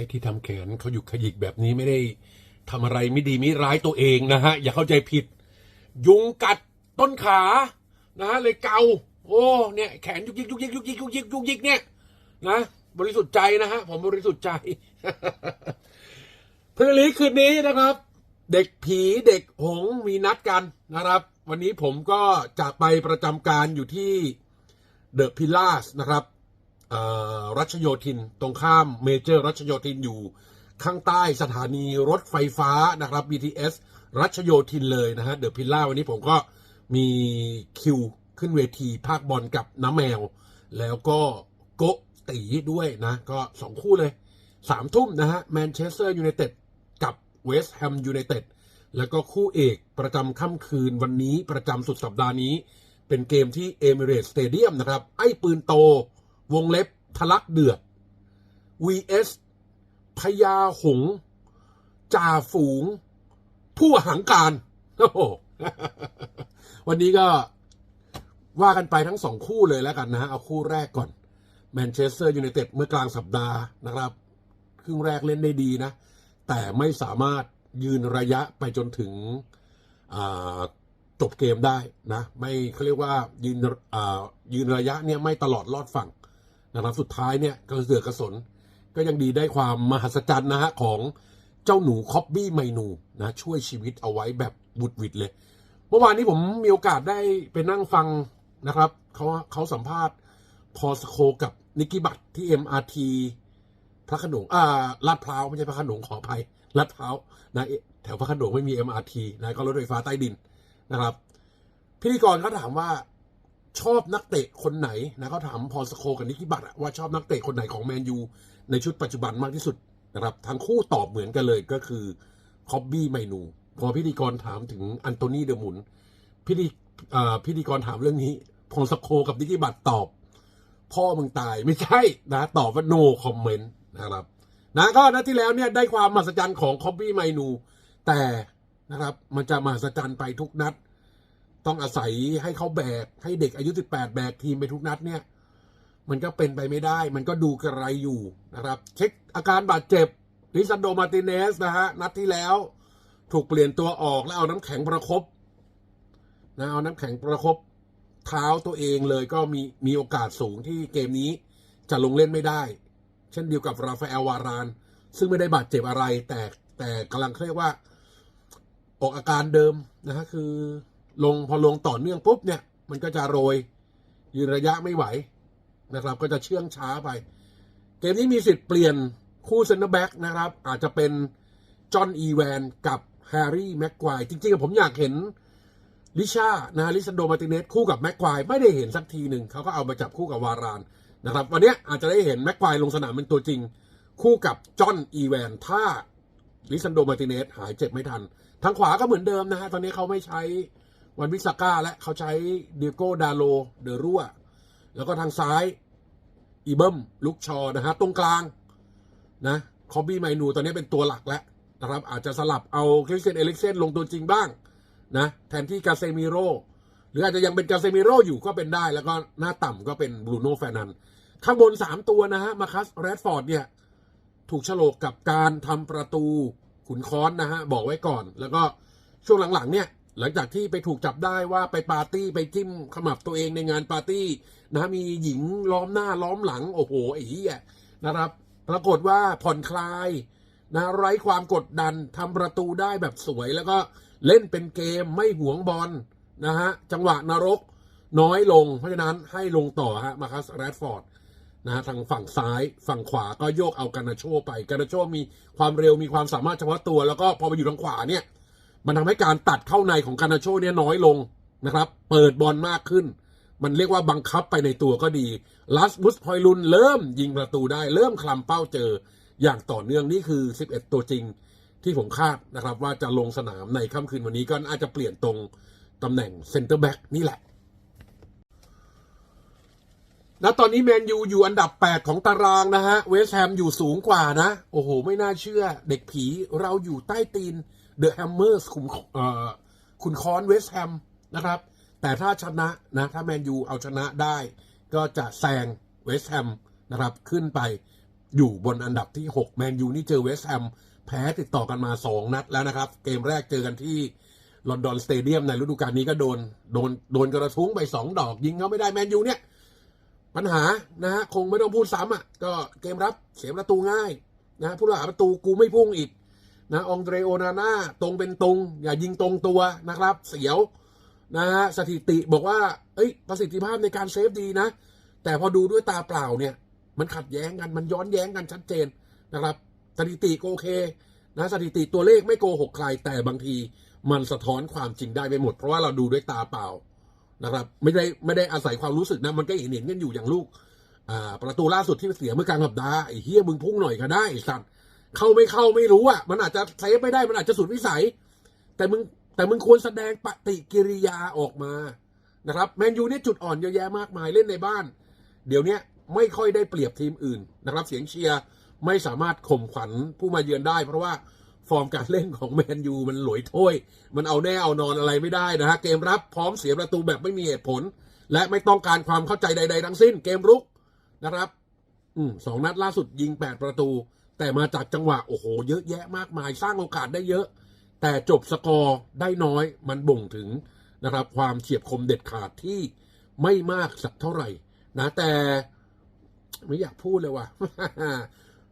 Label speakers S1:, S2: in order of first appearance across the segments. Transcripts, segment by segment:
S1: อ้ที่ทำแขนเขาหยุกขยิกแบบนี้ไม่ได้ทำอะไรไม่ดีไม่ร้ายตัวเองนะฮะ อย่าเข้าใจผิด ยุงกัดต้นขานะฮะเลยเกา โอ้เนี่ยแขนยุกยิกยุกยิกยุกยิกยุกยิกยุกยิกเนี่ยนะบริสุทธิ์ใจนะฮะผมบริสุทธิ์ใจพรีเมียร์ลีกคืนนี้นะครับ เด็กผีเด็กหงมีนัดกันนะครับ วันนี้ผมก็จะไปประจำการอยู่ที่เดอะพิลาสนะครับ รัชโยธิน ตรงข้ามเมเจอร์ รัชโยธินอยู่ข้างใต้สถานีรถไฟฟ้านะครับ BTS รัชโยธินเลยนะฮะเดอะพิลล่าวันนี้ผมก็มีคิวขึ้นเวทีภาคบอลกับน้าแมว แล้วก็โกตีด้วยนะ ก็สองคู่เลยสามทุ่มนะฮะแมนเชสเตอร์ยูไนเต็ดกับเวสต์แฮมยูไนเต็ดแล้วก็คู่เอกประจำค่ำคืนวันนี้ประจำสุดสัปดาห์นี้ เป็นเกมที่เอมิเรตสเตเดียมนะครับ ไอ้ปืนโต วงเล็บทะลักเดือด vs พญาหง จ่าฝูง ผู้หังการ โอ้โห วันนี้ก็ว่ากันไปทั้งสองคู่เลยแล้วกันนะฮะ เอาคู่แรกก่อนแมนเชสเตอร์ยูไนเต็ดเมื่อกลางสัปดาห์นะครับ ครึ่งแรกเล่นได้ดีนะ แต่ไม่สามารถยืนระยะไปจนถึงจบเกมได้นะ ไม่เขาเรียกว่ายืนยืนระยะเนี่ยไม่ตลอดรอดฝั่ง นะครับสุดท้ายเนี่ยกระเสือกกระสนก็ยังดีได้ความมหัศจรรย์นะฮะของเจ้าหนูคอบบี้ไมนูนะช่วยชีวิตเอาไว้แบบบุดวิดเลย เมื่อวานนี้ผมมีโอกาสได้ไปนั่งฟังนะครับเขาเขาสัมภาษณ์พอสโคกับนิกกี้บัตที่ MRT พระขนงอ่าลาดพร้าวไม่ใช่พระขนงขออภัยลาดพร้าวนะแถวพระขนงไม่มี MRT นะก็รถไฟฟ้าใต้ดินนะครับ พิธีกรเขาถามว่า ชอบนักเตะคนไหนนะเขาถามพอสโคกับนิกกี้บัตว่าชอบนักเตะคนไหนของแมนยูในชุดปัจจุบันมากที่สุดนะครับทั้งคู่ตอบเหมือนกันเลยก็คือคอบบี้ไมนู พอพิธีกรถามถึงอันโตนีเดอร์มุนพิธีพิธีกรถามเรื่องนี้ พอสโคกับนิกกี้บัตตอบ พ่อมึงตายไม่ใช่นะตอบว่า no comment นะครับนะก็นัดที่แล้วเนี่ยได้ความมหัศจรรย์ของคอบบี้ไมนู แต่นะครับมันจะมหัศจรรย์ไปทุกนัด ต้องอาศัยให้เขาแบก ให้เด็กอายุ 18 แบกทีมไปทุกนัดเนี่ย มันก็เป็นไปไม่ได้ มันก็ดูกระไรอยู่นะครับ เช็คอาการบาดเจ็บลิซันโดมาติเนสนะฮะ นัดที่แล้วถูกเปลี่ยนตัวออกแล้วเอาน้ำแข็งประคบนะเอาน้ำแข็งประคบเท้าตัวเองเลยก็มีมีโอกาสสูงที่เกมนี้จะลงเล่นไม่ได้ เช่นเดียวกับราฟาเอลวาราน ซึ่งไม่ได้บาดเจ็บอะไร แต่แต่กำลังเรียกว่า ออกอาการเดิมนะฮะคือ ลงพอลงต่อเนื่องปุ๊บเนี่ย มันก็จะโรย ยืนระยะไม่ไหวนะครับ ก็จะเชื่องช้าไป เกมนี้มีสิทธิ์เปลี่ยนคู่เซนเตอร์แบ็กนะครับ อาจจะเป็นจอห์นอีแวนกับแฮร์รี่แม็กควายจริงๆผมอยากเห็นลิชานะลิซันโดมาติเนสคู่กับแม็กควายไม่ได้เห็นสักทีหนึ่งเขาก็เอามาจับคู่กับวารานนะครับ วันนี้อาจจะได้เห็นแม็กควายลงสนามเป็นตัวจริง คู่กับจอห์นอีแวนถ้าลิซันโดมาติเนสหายเจ็บไม่ทัน ทางขวาก็เหมือนเดิมนะฮะตอนนี้เขาไม่ใช้ วันวิสาก้าและเขาใช้เดียโกดาโลเดอรัวแล้วก็ทางซ้าย อีเบิมลุกชอนะฮะ ตรงกลางนะคอบบี้ไมนูตอนนี้เป็นตัวหลักแล้วนะครับ อาจจะสลับเอาคริสเตียนเอลิกเซนลงตัวจริงบ้างนะแทนที่กาเซมิโรหรืออาจจะยังเป็นกาเซมิโรอยู่ก็เป็นได้ แล้วก็หน้าต่ำก็เป็นบรูโน่แฟนัน ข้างบนสามตัวนะฮะ มาคัสแรดฟอร์ดเนี่ย ถูกฉลกกับการทำประตูขุนค้อนนะฮะ บอกไว้ก่อน แล้วก็ช่วงหลังๆเนี่ย หลังจากที่ไปถูกจับได้ว่าไปปาร์ตี้ไปจิ้มขมับตัวเองในงานปาร์ตี้นะมีหญิงล้อมหน้าล้อมหลัง โอ้โหไอ้เหี้ยนะครับ ปรากฏว่าผ่อนคลายนะไร้ความกดดันทำประตูได้แบบสวย แล้วก็เล่นเป็นเกมไม่หวงบอลนะฮะจังหวะนรกน้อยลง เพราะฉะนั้นให้ลงต่อฮะมาคัสแรดฟอร์ดนะฮะทางฝั่งซ้ายฝั่งขวาก็โยกเอากานาโชไปกานาโชมีความเร็วมีความสามารถเฉพาะตัว แล้วก็พอไปอยู่ทางขวาเนี่ย มันทำให้การตัดเข้าในของการนาโชเนี่ยน้อยลงนะครับ เปิดบอลมากขึ้น มันเรียกว่าบังคับไปในตัวก็ดีลัสบุสพอยลุนเริ่มยิงประตูได้ เริ่มคลำเป้าเจออย่างต่อเนื่องนี่คือ 11 ตัวจริงที่ผมคาดนะครับ ว่าจะลงสนามในค่ำคืนวันนี้ก็อาจจะเปลี่ยนตรงตำแหน่งเซนเตอร์แบ็กนี่แหละนะตอนนี้แมนยูอยู่อันดับ 8 ของตารางนะฮะ เวสต์แฮมอยู่สูงกว่านะ โอ้โห ไม่น่าเชื่อ เด็กผีเราอยู่ใต้ตีน เดอะแฮมเมอร์สขุมเอ่อขุนค้อนเวสต์แฮมนะครับ แต่ถ้าชนะนะ ถ้าแมนยูเอาชนะได้ ก็จะแซงเวสต์แฮมนะครับ ขึ้นไปอยู่บนอันดับที่ 6 แมนยูนี่เจอเวสต์แฮมแพ้ติดต่อกันมา 2 นัดแล้วนะครับ เกมแรกเจอกันที่ลอนดอนสเตเดียมในฤดูกาลนี้ก็โดน โดนโดนกระทุ้งไป 2 ดอกยิงเขาไม่ได้แมนยูเนี่ย ปัญหานะฮะคงไม่ต้องพูดซ้ำอะก็เกมรับเสียประตูง่ายนะผู้รักษาประตูกูไม่พุ่งอีก นะองเดรโอนาน่าตรงเป็นตรง อย่ายิงตรงตัวนะครับ เสียวนะฮะสถิติบอกว่า เอ้ย ประสิทธิภาพในการเซฟดีนะ แต่พอดูด้วยตาเปล่าเนี่ย มันขัดแย้งกันมันย้อนแย้งกันชัดเจนนะครับ สถิติก็โอเคนะสถิติตัวเลขไม่โกหกใครแต่บางทีมันสะท้อนความจริงได้ไม่หมด เพราะว่าเราดูด้วยตาเปล่านะครับ ไม่ได้ไม่ได้อาศัยความรู้สึกนะมันก็เห็นเห็นกันอยู่อย่างลูก อ่า ประตูล่าสุดที่เสียเมื่อกลางสัปดาห์ไอ้เฮียมึงพุ่งหน่อยก็ได้สัตว์ เข้าไม่เข้าไม่รู้อะ มันอาจจะเซฟไม่ได้มันอาจจะสุดวิสัย แต่มึงแต่มึงควรแสดงปฏิกิริยาออกมานะครับแมนยูเนี่ยจุดอ่อนเยอะแยะมากมายเล่นในบ้าน เดี๋ยวนี้ไม่ค่อยได้เปรียบทีมอื่นนะครับ เสียงเชียร์ไม่สามารถข่มขวัญผู้มาเยือนได้ เพราะว่าฟอร์มการเล่นของแมนยูมันหลอยถ้วย มันเอาแน่เอานอนอะไรไม่ได้นะฮะเกมรับพร้อมเสียประตูแบบไม่มีเหตุผล และไม่ต้องการความเข้าใจใด ๆ ทั้งสิ้น เกมรุกนะครับ อืมสองนัดล่าสุดยิงแปดประตู แต่มาจากจังหวะโอ้โห เยอะแยะมากมาย สร้างโอกาสได้เยอะ แต่จบสกอร์ได้น้อยมันบ่งถึงนะครับ ความเฉียบคมเด็ดขาดที่ไม่มากสักเท่าไหร่ นะ แต่ไม่อยากพูดเลยว่ะ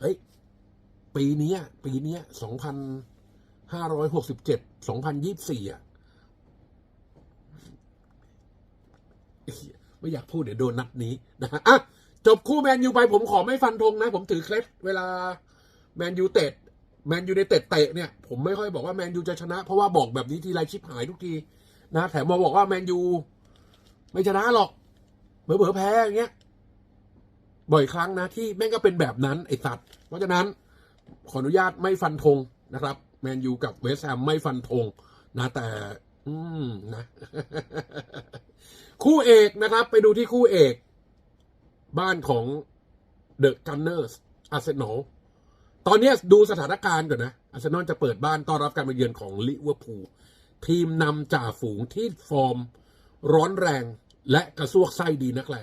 S1: เฮ้ยปีนี้ปีนี้สองพันห้าร้อยหกสิบเจ็ดสองพันยี่สิบสี่อะไม่อยากพูดเดี๋ยวโดนนัดนี้นะฮะอะจบคู่แมนยูไปผมขอไม่ฟันธงนะ ผมถือเคล็ดเวลา แมนยูเตะแมนยูในเตะเตะเนี่ย ผมไม่ค่อยบอกว่าแมนยูจะชนะ เพราะว่าบอกแบบนี้ทีไรชิบหายทุกทีนะแถมมาบอกว่าแมนยูไม่ชนะหรอกเผลอๆแพ้อย่างเงี้ยบ่อยครั้งนะที่แม่งก็เป็นแบบนั้นไอ้สัตว์เพราะฉะนั้นขออนุญาตไม่ฟันธงนะครับแมนยูกับเวสแฮมไม่ฟันธงนะแต่ อืมนะ คู่เอกนะครับ ไปดูที่คู่เอก บ้านของเดอะกันเนอร์สอาร์เซนอล ตอนนี้ดูสถานการณ์ก่อนนะ อาร์เซนอลจะเปิดบ้านต้อนรับการมาเยือนของลิเวอร์พูลทีมนำจ่าฝูงที่ฟอร์ม ร้อนแรงและกระซวกไส้ดีนักแล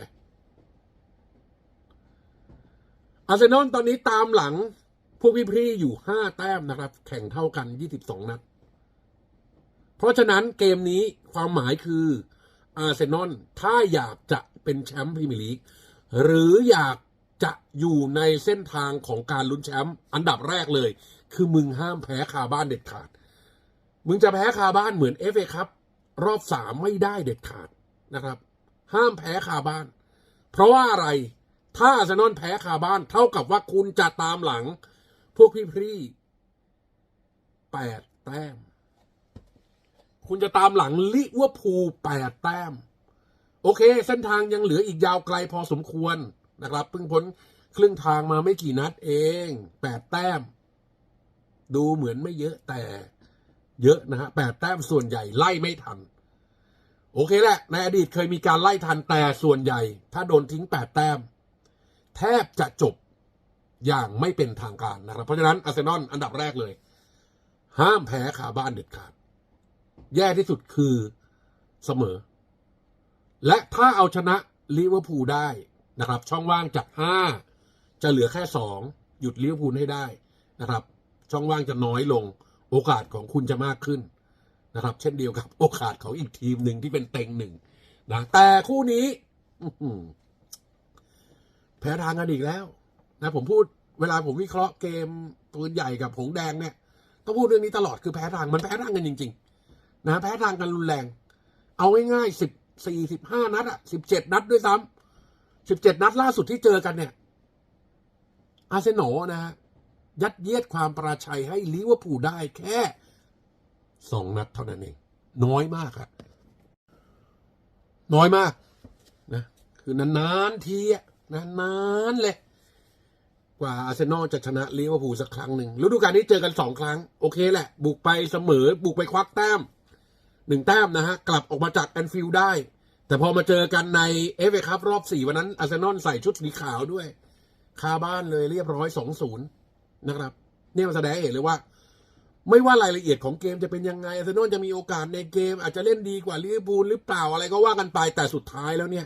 S1: อาร์เซนอลตอนนี้ตามหลัง พวกพี่ๆอยู่ห้าแต้มนะครับ แข่งเท่ากันยี่สิบสองนัด เพราะฉะนั้นเกมนี้ความหมายคืออาร์เซนอลถ้าอยากจะเป็นแชมป์พรีเมียร์ลีกหรืออยาก จะอยู่ในเส้นทางของการลุ้นแชมป์อันดับแรกเลย คือมึงห้ามแพ้คาบ้านเด็ดขาด มึงจะแพ้คาบ้านเหมือนเอฟเอครับ รอบสามไม่ได้เด็ดขาดนะครับ ห้ามแพ้คาบ้าน เพราะว่าอะไรถ้าอาร์เซนอลแพ้คาบ้าน เท่ากับว่าคุณจะตามหลัง พวกพี่ๆแปดแต้ม คุณจะตามหลังลิเวอร์พูลแปดแต้ม โอเค เส้นทางยังเหลืออีกยาวไกลพอสมควร นะครับเพิ่งพ้นครึ่งทางมาไม่กี่นัดเองแปดแต้ม ดูเหมือนไม่เยอะแต่เยอะนะฮะแปดแต้มส่วนใหญ่ไล่ไม่ทัน โอเคแหละ ในอดีตเคยมีการไล่ทันแต่ส่วนใหญ่ ถ้าโดนทิ้งแปดแต้ม แทบจะจบอย่างไม่เป็นทางการนะครับ เพราะฉะนั้นอาร์เซนอลอันดับแรกเลย ห้ามแพ้ขาบ้านเด็ดขาด แย่ที่สุดคือเสมอ และถ้าเอาชนะลิเวอร์พูลได้ นะครับ ช่องว่างจากห้าจะเหลือแค่สองหยุดลิเวอร์พูลให้ได้นะครับ ช่องว่างจะน้อยลง โอกาสของคุณจะมากขึ้นนะครับ เช่นเดียวกับโอกาสของอีกทีมหนึ่งที่เป็นเต็งหนึ่งนะแต่คู่นี้แพ้ทางกันอีกแล้วนะผมพูดเวลาผมวิเคราะห์เกมปืนใหญ่กับผงแดงเนี่ยต้องพูดเรื่องนี้ตลอดคือแพ้ทางมันแพ้ทางกันจริง ๆ นะแพ้ทางกันรุนแรง เอาง่ายๆสิบสี่สิบห้านัดอะสิบเจ็ดนัดด้วยซ้ำ สิบเจ็ดนัดล่าสุดที่เจอกันเนี่ย อาร์เซนอลนะฮะยัดเยียดความประชัยให้ลิเวอร์พูลได้แค่สองนัดเท่านั้นเอง น้อยมากครับน้อยมากนะคือนานๆทีนานๆเลย กว่าอาร์เซนอลจะชนะลิเวอร์พูลสักครั้งหนึ่งฤดูกาลนี้เจอกันสองครั้ง โอเคแหละ บุกไปเสมอ บุกไปควักแต้มหนึ่งแต้มนะฮะ กลับออกมาจากแอนฟิลด์ได้ แต่พอมาเจอกันในเอฟเอคัพรอบสี่วันนั้นอาร์เซนอลใส่ชุดสีขาวด้วย คาบ้านเลยเรียบร้อยสองศูนย์นะครับเนี่ยมันแสดงเห็นเลยว่า ไม่ว่ารายละเอียดของเกมจะเป็นยังไงอาร์เซนอลจะมีโอกาสในเกม อาจจะเล่นดีกว่าลิเวอร์พูลหรือเปล่าอะไรก็ว่ากันไปแต่สุดท้ายแล้วเนี่ย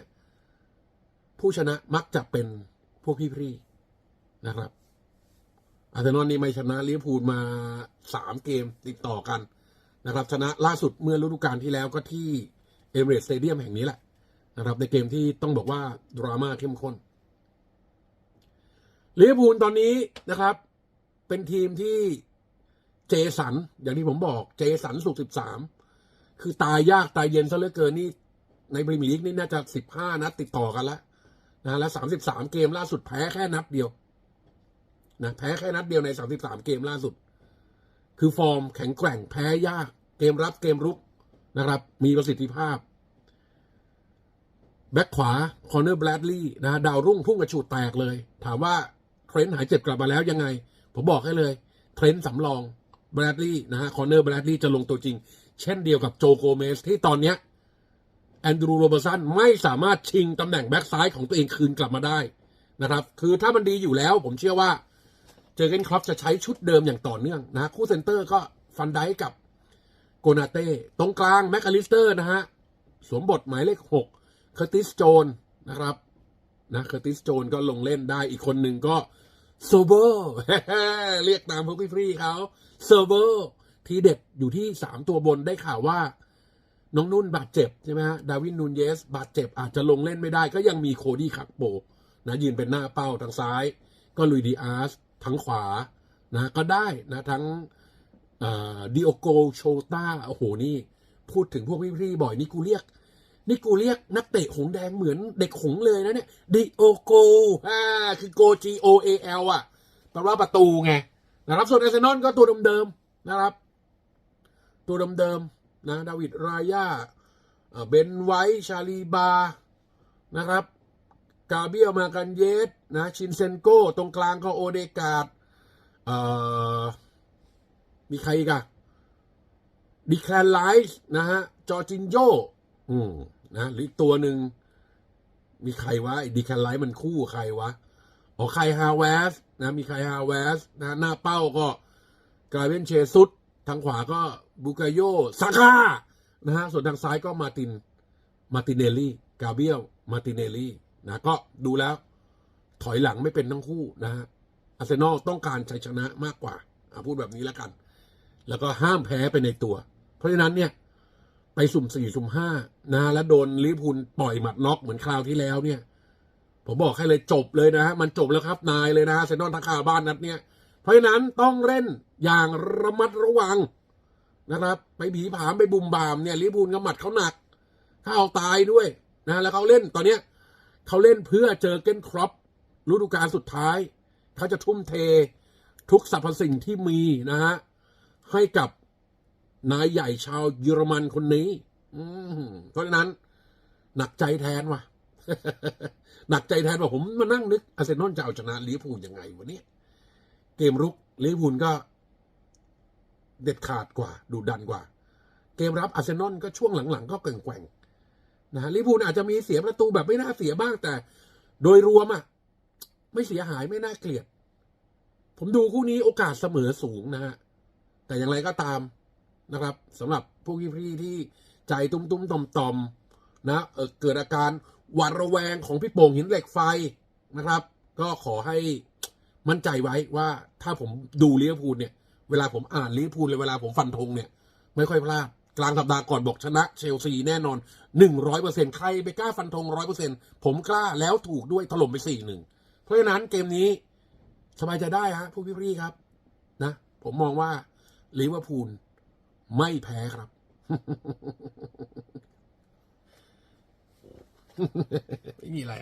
S1: ผู้ชนะมักจะเป็นพวกพี่นะครับอาร์เซนอลนี่ไม่ชนะลิเวอร์พูลมาสามเกมติดต่อกันนะครับ ชนะล่าสุดเมื่อฤดูกาลที่แล้วก็ที่ เอเมเรสต์สเตเดียมแห่งนี้แหละนะครับ ในเกมที่ต้องบอกว่า ดราม่าเข้มข้นลิเวอร์พูลตอนนี้นะครับ เป็นทีมที่เจสัน อย่างที่ผมบอกเจสันสุกสิบสามคือตายยากตายเย็นซะเหลือเกินนี่ ในพรีเมียร์ลีกนี่น่าจะสิบห้านัดติดต่อกันแล้วนะและสามสิบสามเกมล่าสุดแพ้แค่นัดเดียวนะแพ้แค่นัดเดียวในสามสิบสามเกมล่าสุด คือฟอร์มแข็งแกร่งแพ้ยาก เกมรับเกมรุก นะครับ มีประสิทธิภาพ แบ็คขวาคอนเนอร์แบรดลีย์นะดาวรุ่งพุ่งกระฉูดแตกเลย ถามว่าเทรนต์หายเจ็บกลับมาแล้วยังไง ผมบอกให้เลยเทรนต์สำรองแบรดลีย์นะฮะคอนเนอร์แบรดลีย์จะลงตัวจริง เช่นเดียวกับโจโกเมสที่ตอนเนี้ยแอนดรูโรเบอร์สันไม่สามารถชิงตำแหน่งแบ็คซ้ายของตัวเองคืนกลับมาได้นะครับ คือถ้ามันดีอยู่แล้ว ผมเชื่อว่า เจอเกนครอปจะใช้ชุดเดิมอย่างต่อเนื่องนะคู่เซนเตอร์ก็ฟันไดกับ กนาเต้ ตรงกลางแมคคาลิสเตอร์นะฮะ สวมบทหมายเลขหกเคอร์ติสโจนนะครับนะเคอร์ติสโจนก็ลงเล่นได้อีกคนหนึ่งก็โซเบอร์เรียกตามพวกฟรีเขาโซเบอร์ทีเด็ดอยู่ที่สามตัวบนได้ข่าวว่า น้องนุ่นบาดเจ็บใช่ไหมฮะดาวินนูนเยส บาดเจ็บอาจจะลงเล่นไม่ได้ ก็ยังมีโคดี้ขักโบนะยืนเป็นหน้าเป้าทางซ้าย ก็ลุยดีอาร์สทั้งขวานะก็ได้นะทั้ง ดิโอโกโชตาโอ้โหนี่ พูดถึงพวกพี่ๆบ่อยนี่กูเรียก นี่กูเรียกนักเตะหงแดงเหมือนเด็กหงเลยนะเนี่ยดิโอโกอ่าคือโก G O A L อะแปลว่าประตูไงนะครับส่วนอาร์เซนอลก็ตัวเดิมๆนะครับ ตัวเดิมๆนะดาวิดรายาเบนไวท์ชาลีบานะครับกาเบียลมากันเยสนะชินเซนโกตรงกลางก็โอเดกาดเอ่อ มีใครกอะดิแคลนไลส์นะฮะ จอจินโยอืมนะหรือตัวหนึ่ง มีใครวะดิแคลไลท์มันคู่ใครวะอ๋อใครฮาวเวสนะมีใครฮาวเวสนะหน้าเป้าก็กลายเป็นเชซุดทางขวาก็บุกาโยซาก้านะฮะ ส่วนทางซ้ายก็มาติน มาติเนลลี่ กาเบียล มาติเนลลี่ นะ ก็ดูแล้ว ถอยหลังไม่เป็นทั้งคู่นะฮะอาร์เซนอลต้องการชัยชนะมากกว่า พูดแบบนี้แล้วกัน แล้วก็ห้ามแพ้ไปในตัว เพราะฉะนั้นเนี่ย ไปสุ่มสี่สุ่มห้านะแล้วโดนลิเวอร์พูลปล่อยหมัดน็อกเหมือนคราวที่แล้วเนี่ย ผมบอกให้เลยจบเลยนะฮะมันจบแล้วครับนายเลยนะเซนอลทักคาบ้านนัดเนี่ยเพราะฉะนั้นต้องเล่นอย่างระมัดระวังนะครับ ไปผีผามไปบุมบามเนี่ยลิเวอร์พูลก็หมัดเขาหนักถ้าเอาตายด้วยนะแล้วเขาเล่นตอนเนี้ยเขาเล่นเพื่อเจอเกนครอปฤดูกาลสุดท้าย เขาจะทุ่มเททุกสรรพสิ่งที่มีนะฮะ ให้กับนายใหญ่ชาวเยอรมันคนนี้ อืเพราะฉะนั้น หนักใจแทนว่ะ หนักใจแทนว่าผมมานั่งนึกอาร์เซนอลจะเอาชนะลิเวอร์พูลยังไงวะเนี่ยเกมรุกลิเวอร์พูลก็ เด็ดขาดกว่าดูดันกว่า เกมรับอาร์เซนอลก็ช่วงหลังๆ ก็เก่งแกว่งนะฮะลิเวอร์พูลอาจจะมีเสียประตูแบบไม่น่าเสียบ้างแต่ โดยรวมอะไม่เสียหายไม่น่าเกลียด ผมดูคู่นี้โอกาสเสมอสูงนะฮะ แต่อย่างไรก็ตามนะครับสำหรับพวกพี่ๆที่ใจตุ้มตุ้มๆต่อมตอมๆนะเออเกิดอาการหวาดระแวงของพี่โป่งหินเหล็กไฟนะครับ ก็ขอให้มั่นใจไว้ว่าถ้าผมดูลิเวอร์พูลเนี่ย เวลาผมอ่านลิเวอร์พูลเลยเวลาผมฟันธงเนี่ย ไม่ค่อยพลาดกลางสัปดาห์ก่อนบอกชนะเชลซีแน่นอนหนึ่งร้อยเปอร์เซ็นใครไปกล้าฟันธงร้อยเปอร์เซ็นผมกล้าแล้วถูกด้วยถล่มไปสี่หนึ่งเพราะฉะนั้นเกมนี้สบายใจได้ฮะผู้พี่ๆครับ นะ ผมมองว่า ลิเวอร์พูลไม่แพ้ครับ ไม่มีอะไร